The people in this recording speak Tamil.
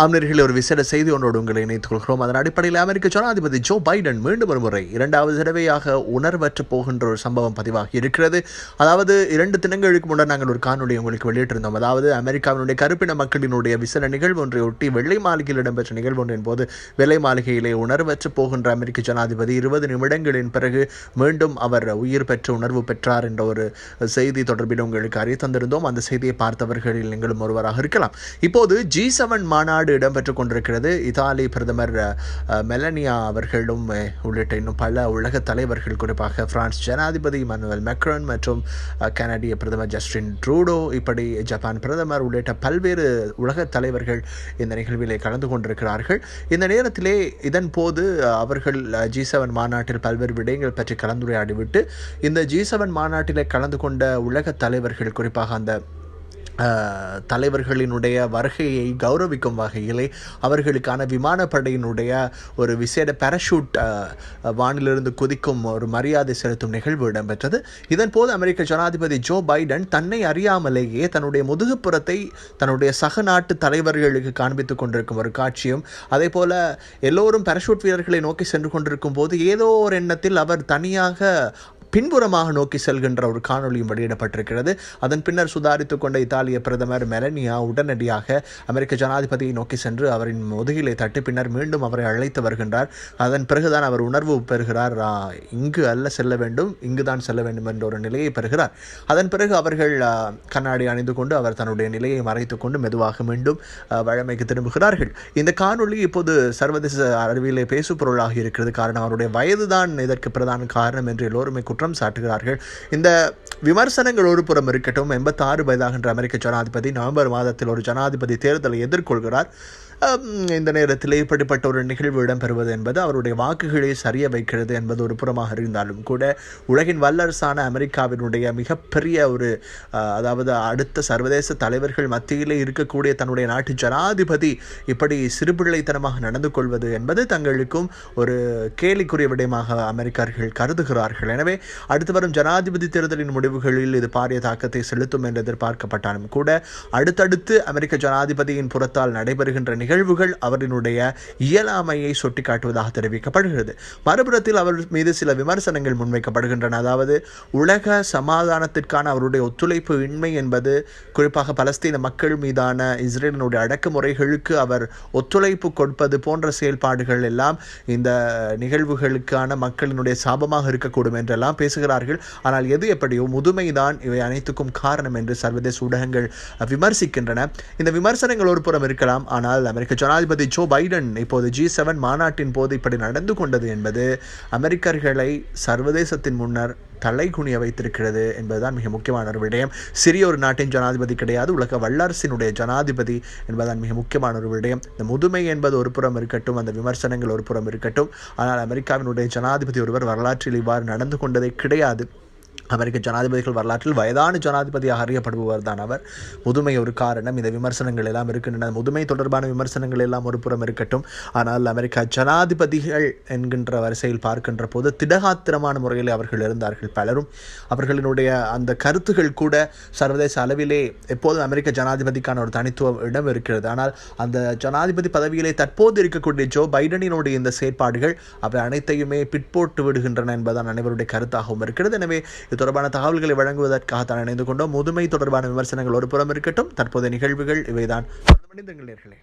ஆம்னர்கள் ஒரு விசேட செய்தி ஒன்றோடு உங்களை இணைத்துக் கொள்கிறோம் அதன் அடிப்படையில் அமெரிக்க ஜனாதிபதி ஜோ பைடன் மீண்டும் ஒரு முறை இரண்டாவது தடவையாக உணர்வற்று போகின்ற ஒரு சம்பவம் பதிவாகி இருக்கிறது. அதாவது இரண்டு தினங்களுக்கு முன்னர் நாங்கள் ஒரு காணொலி உங்களுக்கு வெளியிட்டிருந்தோம். அதாவது அமெரிக்காவினுடைய கருப்பின மக்களினுடைய விசேட நிகழ்வு ஒன்றை ஒட்டி வெள்ளை மாளிகையில் இடம்பெற்ற நிகழ்வு ஒன்றின் போது வெள்ளை மாளிகையிலே உணர்வற்று போகின்ற அமெரிக்க ஜனாதிபதி இருபது நிமிடங்களின் பிறகு மீண்டும் அவர் உயிர் பெற்று உணர்வு பெற்றார் என்ற ஒரு செய்தி தொடர்பில் உங்களுக்கு அறிய தந்திருந்தோம் அந்த செய்தியை பார்த்தவர்களில் நீங்களும் ஒருவராக இருக்கலாம். இப்போது ஜி செவன் மாநாடு இடம்பெற்றுக் கொண்டிருக்கிறது. இத்தாலி பிரதமர் மெலனியா அவர்களும் உள்ளிட்ட இன்னும் பல உலக தலைவர்கள் குறிப்பாக பிரான்ஸ் ஜனாதிபதி மனுவல் மெக்ரான் மற்றும் கனடிய பிரதமர் ஜஸ்டின் ட்ரூடோ இப்படி ஜப்பான் பிரதமர் உள்ளிட்ட பல்வேறு உலக தலைவர்கள் இந்த நிகழ்விலே கலந்து கொண்டிருக்கிறார்கள். இந்த நேரத்திலே இதன் போது அவர்கள் ஜி செவன் மாநாட்டில் பல்வேறு விடயங்கள் பற்றி கலந்துரையாடிவிட்டு இந்த ஜி செவன் மாநாட்டிலே கலந்து கொண்ட உலக தலைவர்கள் குறிப்பாக அந்த தலைவர்களினுடைய வருகையை கௌரவிக்கும் வகையிலே அவர்களுக்கான விமானப்படையினுடைய ஒரு விசேட பேராஷூட் வானிலிருந்து குதிக்கும் ஒரு மரியாதை செலுத்தும் நிகழ்வு இடம்பெற்றது. இதன் போது அமெரிக்க ஜனாதிபதி ஜோ பைடன் தன்னை அறியாமலேயே தன்னுடைய முதுகுப்புறத்தை தன்னுடைய சக நாட்டு தலைவர்களுக்கு காண்பித்துக் கொண்டிருக்கும் ஒரு காட்சியும் அதே போல எல்லோரும் பாராஷூட் வீரர்களை நோக்கி சென்று கொண்டிருக்கும் போது ஏதோ ஒரு எண்ணத்தில் அவர் தனியாக பின்புறமாக நோக்கி செல்கின்ற ஒரு காணொளியும் வெளியிடப்பட்டிருக்கிறது. அதன் பின்னர் சுதாரித்துக் கொண்ட இத்தாலிய பிரதமர் மெலனியா உடனடியாக அமெரிக்க ஜனாதிபதியை நோக்கி சென்று அவரின் முதுகிலை தட்டி பின்னர் மீண்டும் அவரை அழைத்து வருகின்றார். அதன் பிறகுதான் அவர் உணர்வு பெறுகிறார். இங்கு அல்ல செல்ல வேண்டும் இங்கு தான் செல்ல வேண்டும் என்ற ஒரு நிலையை பெறுகிறார். அதன் பிறகு அவர்கள் கண்ணாடி அணிந்து கொண்டு அவர் தன்னுடைய நிலையை மறைத்துக் கொண்டு மெதுவாக மீண்டும் வழமைக்கு திரும்புகிறார்கள். இந்த காணொளி இப்போது சர்வதேச அறிவியலை பேசு பொருளாக இருக்கிறது. காரணம் அவருடைய வயதுதான் இதற்கு பிரதான காரணம் என்று எல்லோருமே குற்றம் சாட்டுகிறார்கள். இந்த விமர்சனங்கள் ஒரு புறம் இருக்கட்டும். எண்பத்தாறு வயதாகின்ற அமெரிக்க ஜனாதிபதி நவம்பர் மாதத்தில் ஒரு ஜனாதிபதி தேர்தலை எதிர்கொள்கிறார். இந்த நேரத்தில் இப்படிப்பட்ட ஒரு நிகழ்வு இடம்பெறுவது என்பது அவருடைய வாக்குகளை சரிய வைக்கிறது என்பது ஒரு புறமாக இருந்தாலும் கூட உலகின் வல்லரசான அமெரிக்காவினுடைய மிகப்பெரிய ஒரு அதாவது அடுத்த சர்வதேச தலைவர்கள் மத்தியிலே இருக்கக்கூடிய தன்னுடைய நாட்டு ஜனாதிபதி இப்படி சிறுபிள்ளைத்தனமாக நடந்து கொள்வது என்பது தங்களுக்கும் ஒரு கேலிக்குரிய விடயமாக அமெரிக்கர்கள் கருதுகிறார்கள். எனவே அடுத்து வரும் ஜனாதிபதி தேர்தலின் முடிவுகளில் இது பாரிய தாக்கத்தை செலுத்தும் என்று எதிர்பார்க்கப்பட்டாலும் கூட அடுத்தடுத்து அமெரிக்க ஜனாதிபதியின் புறத்தால் நடைபெறுகின்ற நிகழ்வுகள் அவரினுடைய இயலாமையை சுட்டிக்காட்டுவதாக தெரிவிக்கப்படுகிறது. மறுபுறத்தில் அவர் மீது சில விமர்சனங்கள் முன்வைக்கப்படுகின்றன. அதாவது உலக சமாதானத்திற்கான அவருடைய ஒத்துழைப்பு இன்மை என்பது குறிப்பாக பலஸ்தீன மக்கள் மீதான இஸ்ரேலினுடைய அடக்குமுறைகளுக்கு அவர் ஒத்துழைப்பு கொடுப்பது போன்ற செயல்பாடுகள் எல்லாம் இந்த நிகழ்வுகளுக்கான மக்களினுடைய சாபமாக இருக்கக்கூடும் என்றெல்லாம் பேசுகிறார்கள். ஆனால் எது எப்படியோ முதுமைதான் இவை அனைத்துக்கும் காரணம் என்று சர்வதேச ஊடகங்கள் விமர்சிக்கின்றன. இந்த விமர்சனங்கள் ஒரு புறம் இருக்கலாம். ஆனால் அமெரிக்க ஜனாதிபதி ஜோ பைடன் இப்போது ஜி செவன் மாநாட்டின் போது இப்படி நடந்து கொண்டது என்பது அமெரிக்கர்களை சர்வதேசத்தின் முன்னர் தலைகுனிய வைத்திருக்கிறது என்பதுதான் மிக முக்கியமான ஒரு விடயம். சிறிய ஒரு நாட்டின் ஜனாதிபதி கிடையாது உலக வல்லரசினுடைய ஜனாதிபதி என்பதுதான் மிக முக்கியமான ஒரு விடயம். இந்த முதுமை என்பது ஒரு புறம் இருக்கட்டும் அந்த விமர்சனங்கள் ஒரு புறம் இருக்கட்டும். ஆனால் அமெரிக்காவினுடைய ஜனாதிபதி ஒருவர் வரலாற்றில் இவ்வாறு நடந்து கொண்டதே கிடையாது. அமெரிக்க ஜனாதிபதிகள் வரலாற்றில் வயதான ஜனாதிபதியாக அறியப்படுபவர் தான் அவர். முதுமை ஒரு காரணம். இந்த விமர்சனங்கள் எல்லாம் இருக்கின்றன. முதுமை தொடர்பான விமர்சனங்கள் எல்லாம் ஒரு புறம் இருக்கட்டும். ஆனால் அமெரிக்கா ஜனாதிபதிகள் என்கின்ற வரிசையில் பார்க்கின்ற போது திடகாத்திரமான முறையில் அவர்கள் இருந்தார்கள் பலரும். அவர்களினுடைய அந்த கருத்துகள் கூட சர்வதேச அளவிலே எப்போதும் அமெரிக்க ஜனாதிபதிக்கான ஒரு தனித்துவ இடம் இருக்கிறது. ஆனால் அந்த ஜனாதிபதி பதவியிலே தற்போது இருக்கக்கூடிய ஜோ பைடனினுடைய இந்த செயற்பாடுகள் அவை அனைத்தையுமே பிற்போட்டு விடுகின்றன என்பதுதான் அனைவருடைய கருத்தாகவும் இருக்கிறது. எனவே இது தொடர்பான தகவல்களை வழங்குவதற்காக தான் இணைந்து கொண்டோம். முதுமை தொடர்பான விமர்சனங்கள் ஒரு புறம் இருக்கட்டும். தற்போதைய நிகழ்வுகள் இவைதான். மனிதர்கள் நேர்களே.